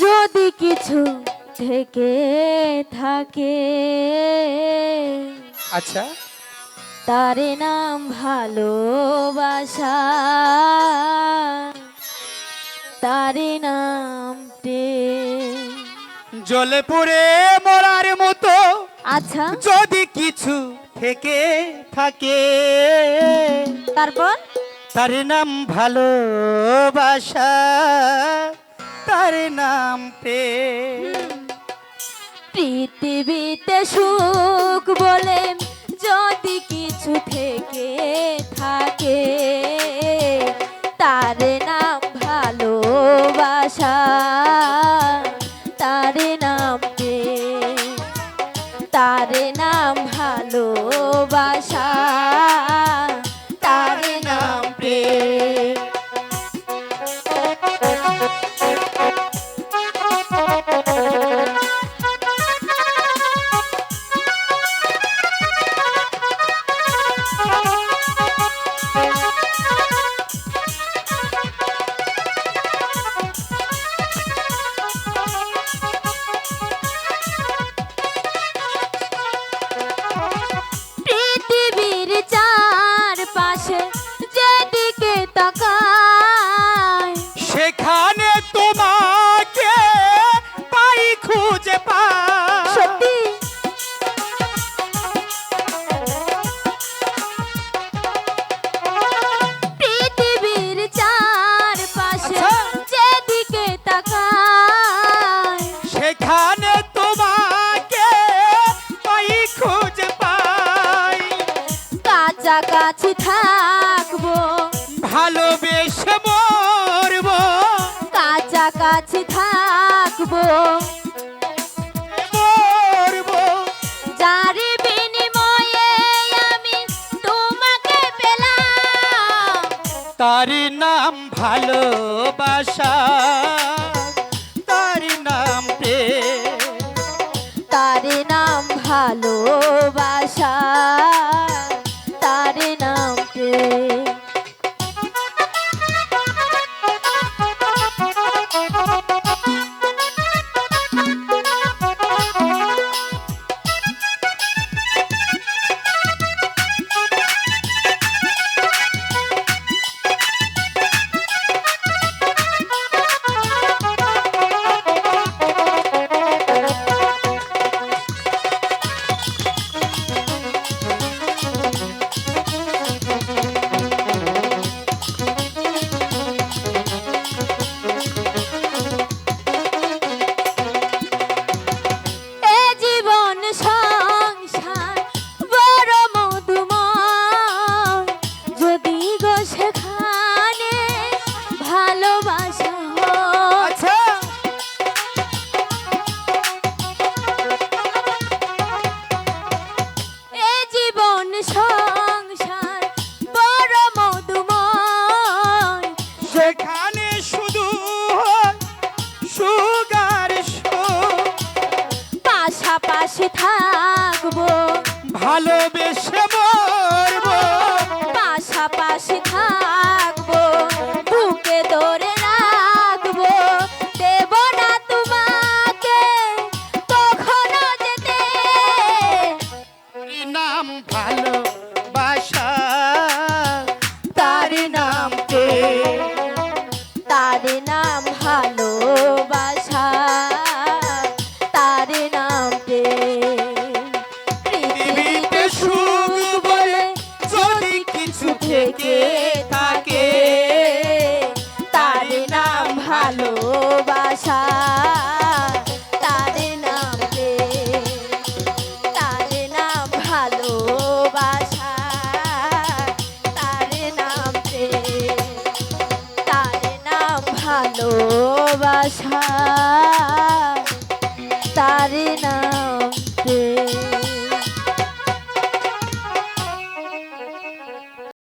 যদি কিছু থেকে থাকে আচ্ছা। তার নাম ভালোবাসা। তার নাম জলে পড়ে মরার মতো আচ্ছা। যদি কিছু থেকে থাকে। তারপর? তার নাম ভালোবাসা। তার নাম পে। পৃথিবীতে সুখ বলে যদি কিছু থেকে থাকে, তার নাম ভালোবাসা, তার নাম প্রেম তার নাম কাছাকাছি থাকব। ভালোবেসে মরব। কাছাকাছি থাকব। তার নাম ভালোবাসা। নাম পাশাপাশি থাকব। ভালোবেসে মরব। পাশাপাশি থাকব। বুকে ধরে রাখব। দেব না তোমাকে কখনো যেতে। নাম ভালোবাসা? আশা তারে না